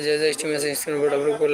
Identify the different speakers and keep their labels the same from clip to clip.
Speaker 1: তো গাইজ যে যে স্টিম আছে স্ক্রিন উপর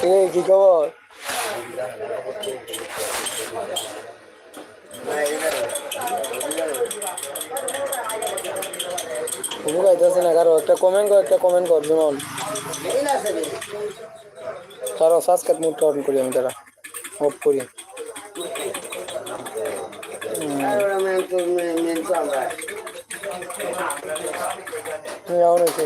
Speaker 1: কি খবর বুক আইতেছে না কারও একটা কমেন্ট কর একটা কমেন্ট কর যেমন তারা সাবস্ক্রাইব মুডটা অন করি আমি তারা অফ করি যাও নাকি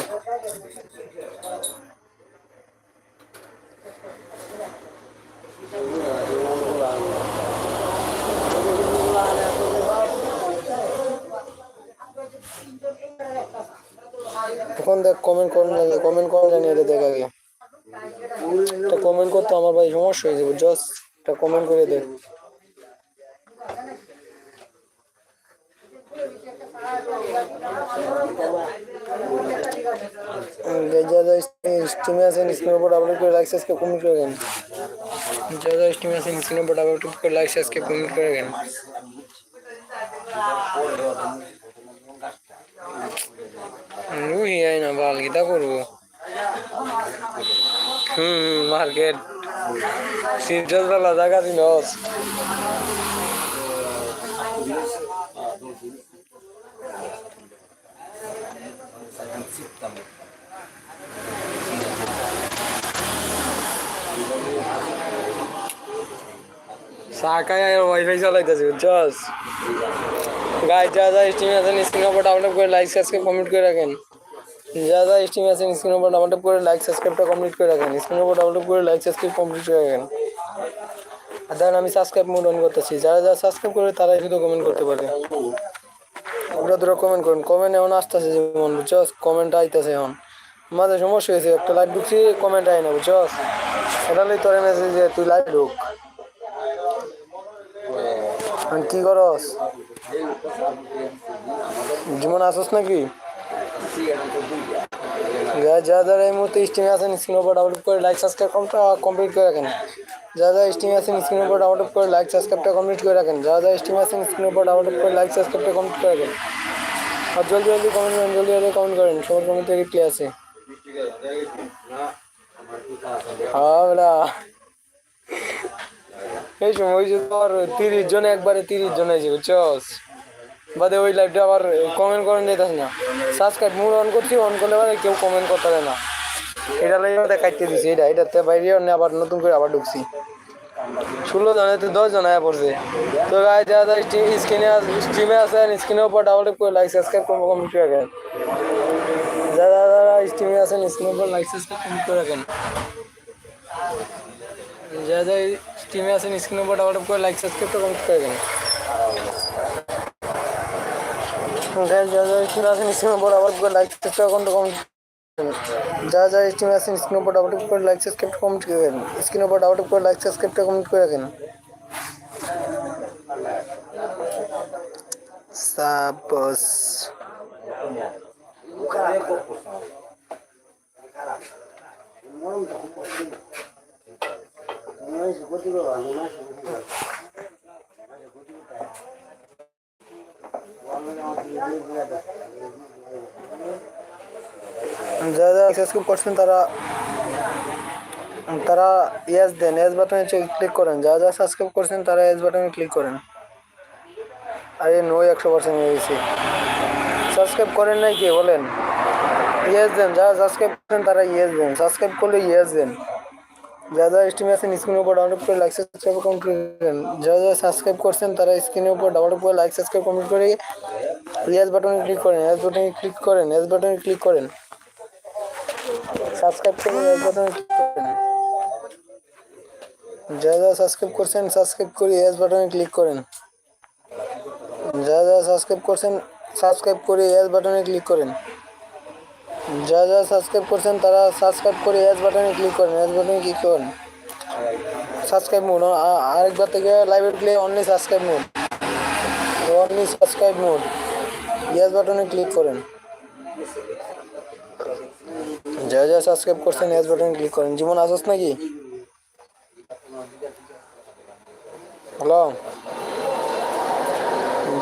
Speaker 1: দেখ কমেন্ট করুন কমেন্ট করুন, জানি এটা দেখ কমেন্ট করতে আমার ভাই সমস্যা হয়ে যাবে জাস্ট একটা কমেন্ট করে দে। যারা স্টিমে আছেন স্ক্রিনের উপর ডাবল করে লাইক সাবস্ক্রাইব করে দেন। যারা স্টিমে আছেন স্ক্রিনের উপর ডাবল করে লাইক কমেন্ট করে দেন। নুই আয় না বাল কিতা করব। হুম মার্কেট। সিরিয়াস বেলা জায়গা দিন সাকায় ওয়াইফাই চালাইতেছি, বুঝছস? গাইড যা যা স্টিম আছেন স্ক্রিন উপর ডাউনলোড করে লাইক সাবস্ক্রাইব কমেন্ট করে রাখেন। যা যা স্টিম আছেন স্ক্রিন উপর ডাউনলোড করে লাইক সাবস্ক্রাইবটা কমপ্লিট করে রাখেন। স্ক্রিন উপর ডাউনলোড করে লাইক সাবস্ক্রাইব কমপ্লিট করে রাখেন। আর ধরেন আমি সাবস্ক্রাইব মোড অন করতেছি। যারা যারা সাবস্ক্রাইব করে, তারাই শুধু কমেন্ট করতে পারে। ওরা দুটো কমেন্ট করুন। কমেন্ট এখন আসতেছে যেমন, বুঝছস কমেন্ট আইতেছে এখন। আমাদের সমস্যা হয়েছে, একটা লাইভ ঢুকছি কমেন্ট আয় না, বুঝছস? এটা লই তোর মেসেজ যে, তুই লাইভ ঢুক। কি করস? জীবন আসস নাকি? যা যারা এই মুহূর্তে স্টিমে আছেন স্ক্রিন উপর ডাউনলোড করে লাইক সাবস্ক্রাইব কমপ্লিট করে রাখেন। যা যা স্টিমে আছেন স্ক্রিন উপর ডাউনলোড করে লাইক সাবস্ক্রাইবটা কমপ্লিট করে রাখেন। যা যা স্টিমে আছেন স্ক্রিন উপর ডাউনলোড করে লাইক সাবস্ক্রাইবটা কমপ্লিট করে রাখেন। আর জলদি জলদি কমেন্ট করেন, জলদি জলদি কমেন্ট করেন। সবার কমেন্টে রিপ্লাই আছে? হ্যাঁ এই সময় ওই যে তোর তিরিশ জন একবারে তিরিশ জন আছে বুঝছস বাদে ওই লাইভটা আবার কমেন্ট করেন যেতেছ না। সাবস্ক্রাইব মুড অন করছি অন করলে বাদে কেউ কমেন্ট করতে পারে না। এটা লাগে কাটতে দিছি, এটা, এটাতে বাইরে অন্য আবার নতুন করে আবার ঢুকছি। ষোলো জনে তো দশ জন আয়া পড়ছে। তো গায়ে যা যা স্ক্রিনে স্ট্রিমে আছে স্ক্রিনের উপর ডাবল করে লাইক সাবস্ক্রাইব কমপ্লিট করে রাখেন। যারা যারা স্ট্রিমে আছেন স্ক্রিনের উপর লাইক সাবস্ক্রাইব কমপ্লিট করে রাখেন। যা যা স্ট্রিমে আছেন স্ক্রিন উপর ডাবল করে লাইক সাবস্ক্রাইব কমপ্লিট করে রাখেন গাইজ যা যা স্ট্রিমে আছেন স্ক্রিনের উপর আবার করে লাইক সাবস্ক্রাইব কমপ্লিট যা যা স্ট্রিমে আছেন স্ক্রিনের উপর ডাবল করে লাইক সাবস্ক্রাইব কমপ্লিট করে রাখেন স্ক্রিনের উপর ডাবল করে লাইক সাবস্ক্রাইবটা কমপ্লিট করে রাখেন সাপস যারা যারা সাবস্ক্রাইব করছেন তারা তারা ইয়েস দেন ইয়েস বাটনে ক্লিক করেন যারা যারা সাবস্ক্রাইব করছেন তারা ইয়েস বাটনে ক্লিক করেন আরে নো একশো পার্সেন্ট হয়ে গেছে সাবস্ক্রাইব করেন নাই কে বলেন ইয়েস দেন যারা সাবস্ক্রাইব করেন তারা ইয়েস দেন সাবস্ক্রাইব করলে ইয়েস দেন যা যা আছেন স্ক্রিনের উপর ডাউনলোড করে লাইক সাবস্ক্রাইব কমপ্লিট করেন যারা যারা সাবস্ক্রাইব করছেন, তারা স্ক্রিনের উপর ডাউনলোড করে লাইক সাবস্ক্রাইব কমপ্লিট করে এস বাটনে ক্লিক করেন। এস বাটনে ক্লিক করেন। এস বাটনে ক্লিক করেন। সাবস্ক্রাইব করে এস বাটনে ক্লিক করেন। যারা যারা সাবস্ক্রাইব করছেন সাবস্ক্রাইব করে এস বাটনে ক্লিক করেন। যারা যারা সাবস্ক্রাইব করছেন সাবস্ক্রাইব করে এস বাটনে ক্লিক করেন। যারা যারা সাবস্ক্রাইব করছেন, তারা সাবস্ক্রাইব করে এস বাটনে ক্লিক করেন এস বাটনে ক্লিক করেন সাবস্ক্রাইব মোড আরেকবার থেকে live play only subscribe mode only subscribe mode yes বাটনে ক্লিক করেন। যারা যারা সাবস্ক্রাইব করছেন এস বাটনে ক্লিক করেন। জীবন আসস নাকি? হ্যালো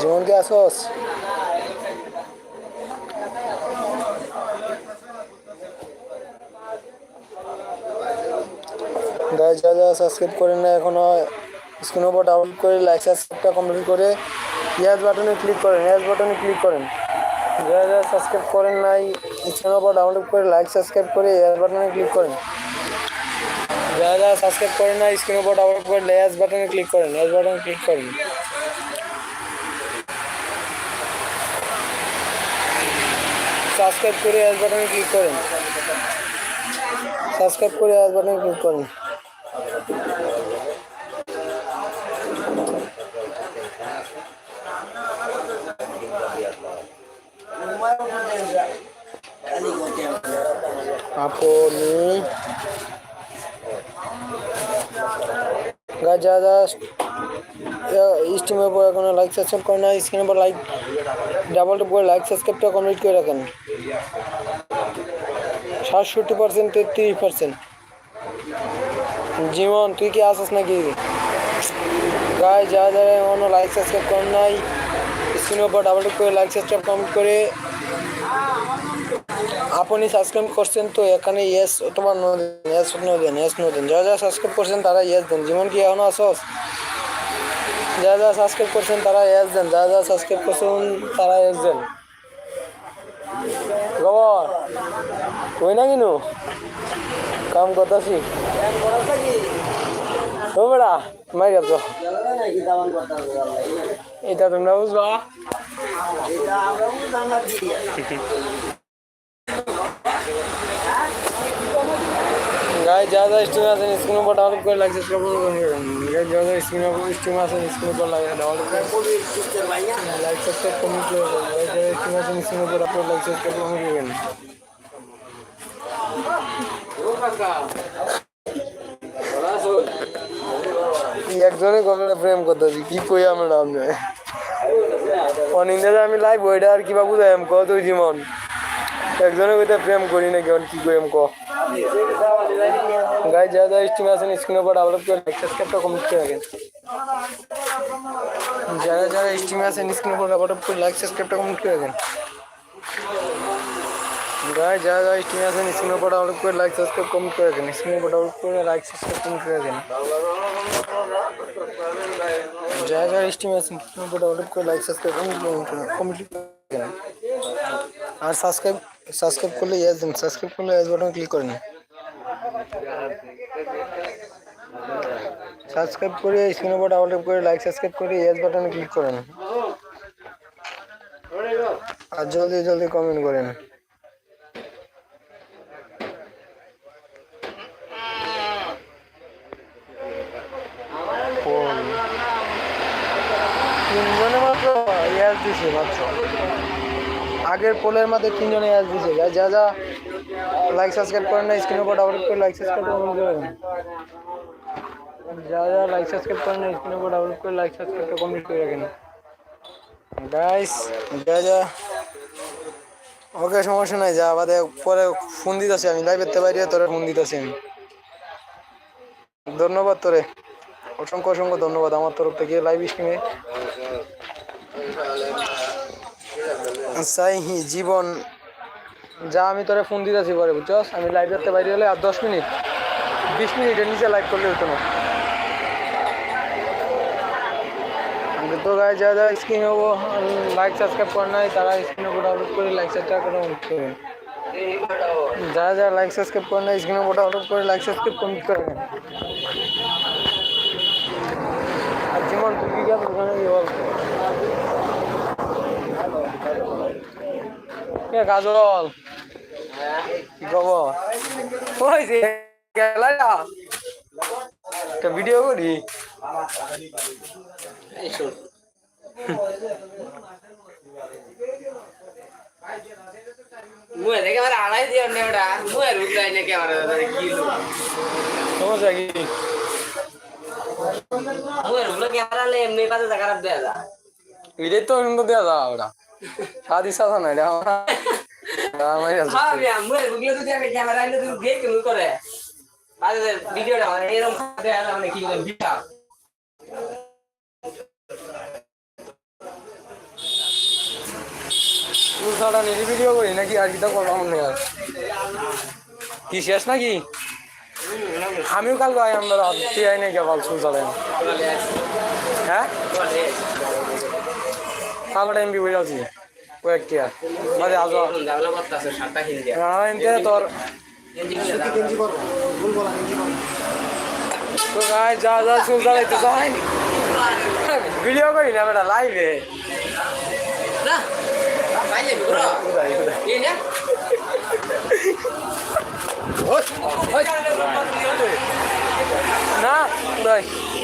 Speaker 1: জীবন কি আসস গাইজ যা যা সাবস্ক্রাইব করেন না এখনও স্ক্রিন উপর ডাউনলোড করে লাইক সাবস্ক্রাইবটা কমপ্লিট করে ইয়াস বাটনে ক্লিক করেন ইয়াস বাটনে ক্লিক করেন। যারা যারা সাবস্ক্রাইব করেন নাই স্ক্রিন উপর ডাউনলোড করে লাইক সাবস্ক্রাইব করে ইয়াস বাটনে ক্লিক করেন। যারা যারা সাবস্ক্রাইব করেন না স্ক্রিন উপর ডাউনলোড করে ইয়াস বাটনে ক্লিক করেন ইয়াস বাটনে ক্লিক করেন। সাবস্ক্রাইব করে ইয়াস বাটনে ক্লিক করেন। সাবস্ক্রাইব করে ইয়াস বাটনে ক্লিক করেন। আপনি গাছ যা যা স্টিমের উপর এখনও লাইক সাবস্ক্রাইব করে না স্ক্রিনের উপর লাইক ডাবল টপ করে লাইক সাবস্ক্রাইবটা কমপ্লিট করে রাখেন। সাতষট্টি পার্সেন্ট তেত্রিশ পার্সেন্ট জীবন তুই কি আসিস নাকি? গায়ে যা যারা এখনও লাইক সাবস্ক্রাইব করেন নাই স্ক্রিনের উপর ডাবল টপ করে লাইক সাবস্ক্রাইব কমপ্লিট করে আপনি সাবস্ক্রাইব করছেন তো এখানে ইয়েস অথবা নো দেন ইয়েস নো ইয়েস নো যারা যারা সাবস্ক্রাইব করছেন তারা ইয়েস দেন। যেমন কি এখনও আসস যারা যারা সাবস্ক্রাইব করছেন তারা ইয়েস দেন। যারা যারা সাবস্ক্রাইব করছেন তারা ইয়েস দেন। খবর? কই না কিনু? কাম করতেছি। ও বেড়া মাই গেছ এটা তোমরা বুঝবা গায়ে যা যা স্টিম আছে স্ক্রিন উপর ডাউনলোড করে লাগছে গায়ে যা যা স্ক্রিন উপর স্টিম আছে স্ক্রিন উপর লাগে ডাউনলোড করে লাইক সাবস্ক্রাইব কমেন্ট করে গায়ে যা স্টিম আছে স্ক্রিন উপর আপলোড লাইক সাবস্ক্রাইব কমেন্ট করবেন একজনে কবে প্রেম করতেছি, কি কই আমরা আপনি অনিন্দা আমি লাইভ ওইটা আর কিবা বুঝাই ক তুই জীবন? একজনে কইতে প্রেম করি না কেমন কি কই ক? গায়ে যা যা স্টিম আছেন স্ক্রিনের উপর ডাউনলোড করে সাবস্ক্রাইবটা কমপ্লিট করে রাখেন। যারা যারা স্টিম আছেন স্ক্রিনের উপর ডাউনলোড করে লাইক সাবস্ক্রাইবটা কমপ্লিট করে রাখেন। গায়ে যা যা স্টিম আছেন স্ক্রিনের উপর ডাউনলোড করে লাইক সাবস্ক্রাইব কম করে রাখেন। স্ক্রিনের উপর ডাউনলোড করে লাইক সাবস্ক্রাইব কমপ্লিট করে রাখেন। যা যা স্টিম আছেন স্ক্রিনের উপর ডাউনলোড করে লাইক সাবস্ক্রাইব কমপ্লিট করে রাখেন। আর সাবস্ক্রাইব সাবস্ক্রাইব করলে ইয়েস দিন। সাবস্ক্রাইব করলে ইয়েস বাটন ক্লিক করেন সাবস্ক্রাইব করে স্ক্রিনের উপর ট্যাপ করে লাইক সাবস্ক্রাইব করে ইয়েস বাটনে ক্লিক করেন। আর জলদি জলদি কমেন্ট করেন ফোন। তিনজনে মাত্র ইয়াস দিছে মাত্র আগের পোলের মধ্যে তিনজনে ইয়াস দিছে যা যা লাইক সাবস্ক্রাইব করেন না স্ক্রিনের উপর ডাবল করে লাইক সাবস্ক্রাইব করেন যা যা লাইক সাবস্ক্রাইব করেন না স্ক্রিনের উপর ডাবল করে লাইক সাবস্ক্রাইবটা কমপ্লিট করে রাখেন। গাইস যা যা। ওকে, সমস্যা নাই, যা বাদে পরে ফোন দিতেছি আমি। লাইভ এতে বাইরে, তোরে ফোন দিতেছি আমি। ধন্যবাদ তোরে। অসংখ্য অসংখ্য ধন্যবাদ আমার তরফ থেকে লাইভ স্ট্রিমে সাই জীবন। যা আমি তোরে ফোন দিতেছি পরে, বুঝছস? আমি লাইভ করতে বাইরে হলে আর দশ মিনিট, বিশ মিনিটের নিচে লাইভ করলে হতো না। তো গায়ে যা যা স্ক্রিন হব লাইক সাবস্ক্রাইব করেন নাই, তারা স্ক্রিনে করে ডাউনলোড করে লাইক সাবস্ক্রাইব করে যারা যারা লাইক সাবস্ক্রাইব করেন না স্ক্রিনে মোটা অটো করে লাইক সাবস্ক্রাইব কমপ্লিট করে আর যেমন তুই কি ওখানে কাজল? কি খবর? ওই যে একটা ভিডিও করি।
Speaker 2: আড়াই দিয়ে
Speaker 1: সমস্যা কি? এটাই তো দেওয়া যাওয়া ওটা। সাদি সাদা না এটা
Speaker 2: ভিডিও
Speaker 1: নিজে ভিডিও করি নাকি আর করব আমার কি শেষ নাকি? আমিও কাল গাই আমরা তুই আই নাকি বল চুল ছাড়াই হ্যাঁ? কালো টাইম বি বই যাচ্ছি কয়েকটি আর মাঝে আজ
Speaker 2: হিন্দি
Speaker 1: এনতে তোর তো গাই যা যা চুল ছাড়াইতে চাই ভিডিও করি না বেটা লাইভে
Speaker 2: না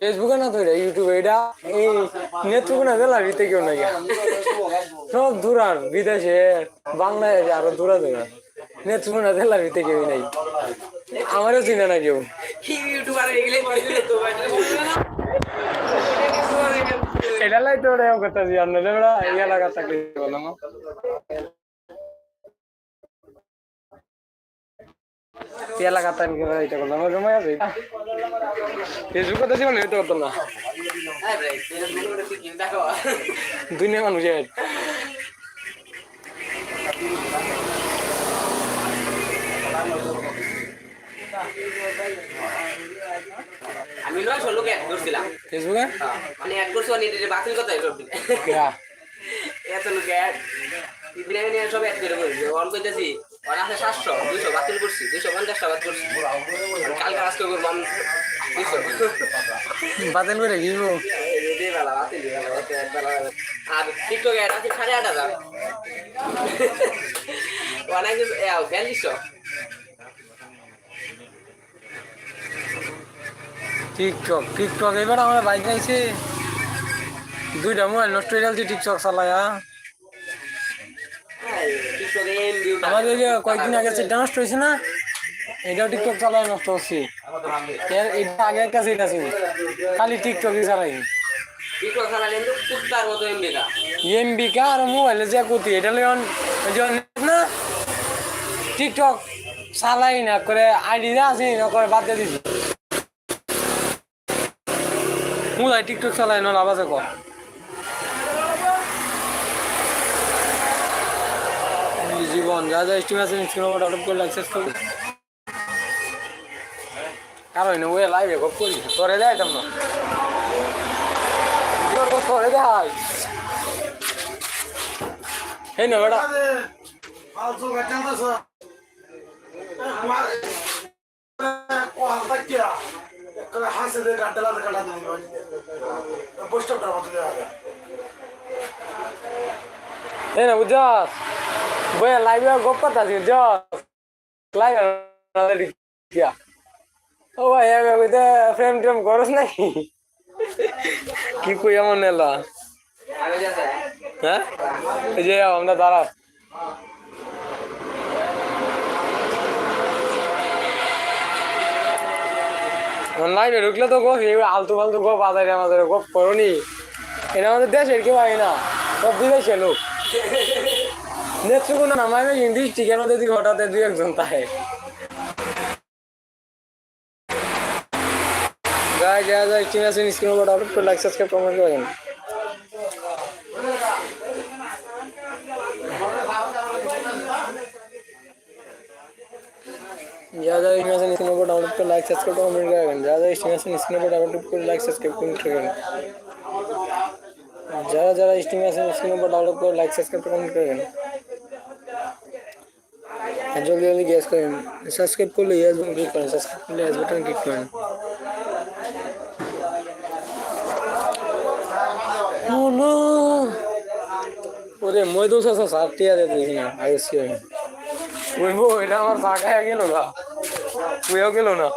Speaker 1: ফেসবুকে না তো ইউটিউবে, এটা এই নেত্রকোনা জেলার ভিতরে কেউ নাকি সব দূরার বিদেশে, বাংলাদেশে আরও দূরা দূরা নেত্রকোনা জেলার ভিতরে কেউ নাই। আমারও চিনে না কেউ। এটা লাই তো ওরা এলাকা চাকরি বললাম এই এলাকা তাই এটা করলাম ওই রুমে আছে ফেসবুকে তো জীবনে হইতে করতাম না।
Speaker 2: হ্যাঁ ভাই কি
Speaker 1: দুনিয়া মানুষের
Speaker 2: আমি নয় ষোলোকে অ্যাড করছিলাম।
Speaker 1: ফেসবুকে?
Speaker 2: মানে অ্যাড করছি এটা বাতিল কথা এসব এত লোকে অ্যাড সব অ্যাড করে অন করতেছি। আছে সাতশো দুইশো বাতিল করছি দুইশো পঞ্চাশটা বাদ করছি। কালকে আজকে করব আমি দুইশো।
Speaker 1: বাতিল করে
Speaker 2: বাতিল বাতিল। আর টিকটকে আছে সাড়ে আট হাজার অনেক বিয়াল্লিশশো।
Speaker 1: টিকটক টিকটক এবার আমার বাইক আইছে। দুইটা মোবাইল নষ্ট হয়ে যাচ্ছে টিকটক চালায়া
Speaker 2: ভিউ
Speaker 1: আমাদের যে কয়েকদিন আগে সেটা নষ্ট হয়েছে না, এটাও টিকটক চালায় নষ্ট হচ্ছে। এর এটা আগে একটা সেট আছে খালি টিকটকই চালাই
Speaker 2: টিকটক চালালে কিন্তু এম বিটা
Speaker 1: এমবি কা আর মোবাইলে যে কুতি এটা ওই না টিকটক চালাই না, করে আইডি যা আছে না করে বাদ দিয়ে দিছি। মোবাইল টিকটক চালাই না লাভ আছে কর জীবন যা যা স্টিম আছে করে অ্যাক্সেস করবি কারণ ওই লাইভে গপ করি তোরে দেয় তোমরা। তোরে দেয় এই না বেটা। এই না বুঝছস বইয়া লাইভে গপ কথা আছে বুঝছস লাইভে ও ভাই আমি ফ্রেম ট্রেম করস নাকি? কি কই এমন এলা? হ্যাঁ? এই যে আমরা দাঁড়া অনলাইনে ঢুকলে তো গপ এবার আলতু ফালতু গপ আদায় আমাদের গপ করনি এটা আমাদের দেশের কেউ হয় না, সব বিদেশে লোক। নেত্রকোনা নামায় হিন্দি টিকের মধ্যে দিকে হঠাৎ দুই একজন গায়ে যা যা স্টিম আছে স্ক্রিন উপর আপলোড করে লাইক সাবস্ক্রাইব কমেন্ট করেন যা যা স্টিম আছে স্ক্রিন উপর ডাউনলোড করে লাইক সাবস্ক্রাইব কমেন্ট করেন যা যা স্টিম আছে স্ক্রিন উপর ডাউনলোড করে লাইক সাবস্ক্রাইব কমেন্ট করেন যারা যারা স্টিম আছে স্ক্রিন উপর ডাউনলোড করে লাইক সাবস্ক্রাইব কমেন্ট করেন আর জলদি জলদি গ্যাস করেন সাবস্ক্রাইব করলে ইয়েস বাটন ক্লিক করেন সাবস্ক্রাইব করলে ইয়েস বাটন ক্লিক করেন মোনো ওরে মই দোষ আছে সাতটি আছে দেখি না আইসি আমি বলব এটা আমার ফাঁকা গেল না তুইও গেল না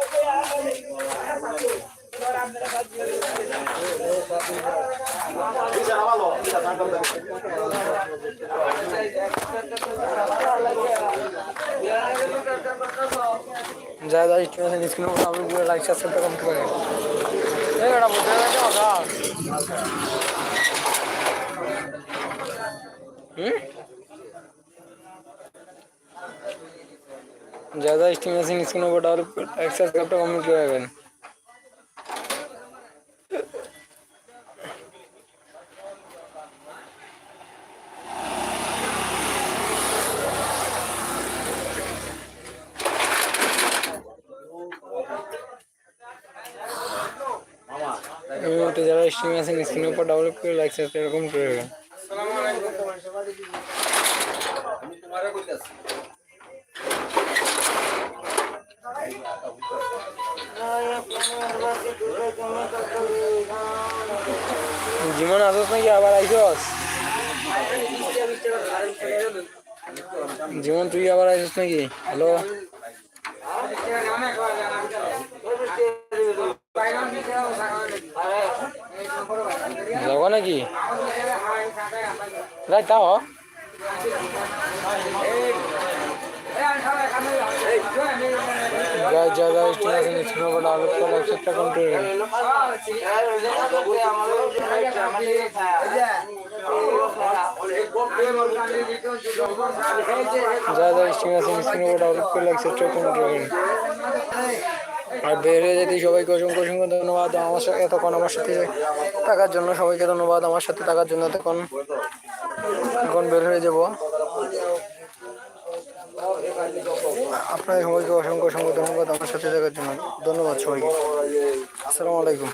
Speaker 1: যা যা স্টিম আছে স্ক্রিন উপর আপলোড করে লাইক সাবস্ক্রাইব কমেন্ট করেন এই বেটা বুঝতে পারছো কথা হুম ज़्यादा स्टिमेशन स्क्रीन पर डेवलप एक्सेस करते कमेंट किया ডেভেলপ করে লাইক সাবস্ক্রাইব এরকম করে। রাখবেন। জীবন আসস নাকি আবার আইসস? জীবন তুই আবার আইসস নাকি? হ্যালো যাব নাকি রাই তাও গায়ে জায়গা স্টিম আছে, নিশ্চিত করে আলোক করে একশো কন্ট্রোল যা যা স্টিম আছে, নিশ্চিত করে আলোক করে একশো কন্ট্রোল আর বের হয়ে যেতে সবাইকে অসংখ্য অসংখ্য ধন্যবাদ আমার সাথে এতক্ষণ আমার সাথে থাকার জন্য সবাইকে ধন্যবাদ, আমার সাথে থাকার জন্য এতক্ষণ এখন বের হয়ে যাব। আপনার সবাইকে অসংখ্য অসংখ্য ধন্যবাদ, আমার সাথে থাকার জন্য। ধন্যবাদ সবাইকে। আসসালামু আলাইকুম।